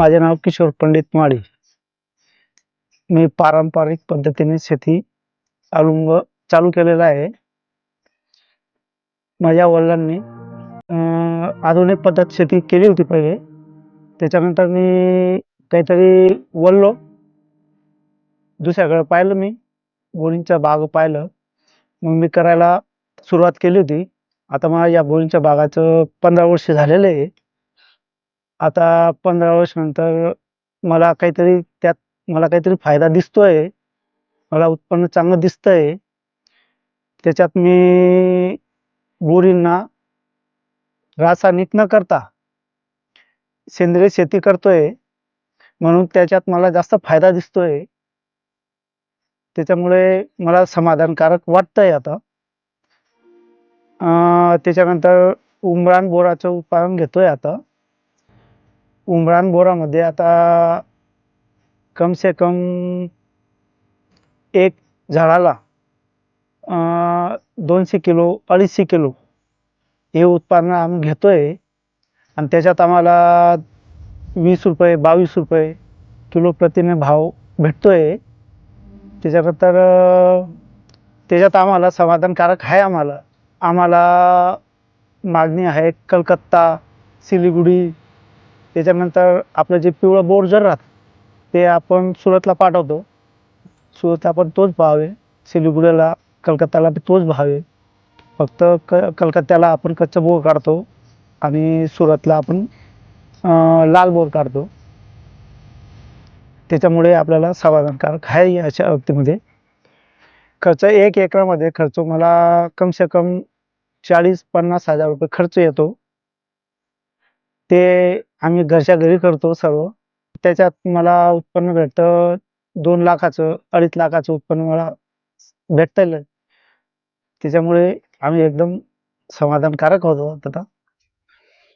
माझे नाव किशोर पंडित माळी. मी पारंपरिक पद्धतीने शेती अरुंग चालू केलेला आहे. माझ्या वडिलांनी अं, आधुनिक पद्धत शेती केली होती पहिले. त्याच्यानंतर मी काहीतरी वळलो. दुसऱ्याकडे पाहिलं मी बोरींचं बाग पाहिलं. मग मी करायला सुरुवात केली होती. आता मला या बोरींच्या बागाचं पंधरा वर्ष झालेलं आहे. आता पंधरा वर्षानंतर मला काहीतरी त्यात मला काहीतरी फायदा दिसतोय. मला उत्पन्न चांगलं दिसतंय. त्याच्यात मी बोरींना रासायनिक न करता सेंद्रिय शेती करतोय. म्हणून त्याच्यात मला जास्त फायदा दिसतोय. त्याच्यामुळे मला समाधानकारक वाटतंय आता. त्याच्यानंतर उमरान बोराचं उत्पादन घेतोय आता. उमरान बोरामध्ये आता कम से कम एक झाडाला दोनशे किलो अडीचशे किलो हे उत्पादन आम्ही घेतोय. आणि त्याच्यात आम्हाला वीस रुपये बावीस रुपये किलो प्रतिने भाव भेटतोय. त्याच्यानंतर त्याच्यात आम्हाला समाधानकारक आहे आम्हाला. आम्हाला मागणी आहे कलकत्ता सिलिगुडी त्याच्यानंतर आपलं जे पिवळं बोर जर राहत ते आपण सुरतला पाठवतो. सुरतला आपण तोच भाव आहे. सिलिगुडीला कलकत्त्याला बी तोच भाव आहे. फक्त क कलकत्त्याला आपण कच्चा बोर काढतो आणि सुरतला आपण लाल बोर काढतो. त्याच्यामुळे आपल्याला समाधानकारक आहे अशा बाबतीमध्ये खर्च एक एकरामध्ये खर्च मला कम से कम चाळीस पन्नास हजार रुपये खर्च येतो. ते आम्ही घरच्या घरी करतो सर्व. त्याच्यात मला उत्पन्न भेटतं दोन लाखाचं अडीच लाखाचं उत्पन्न मला भेटतं त्याच्यामुळे आम्ही एकदम समाधानकारक होतो आता.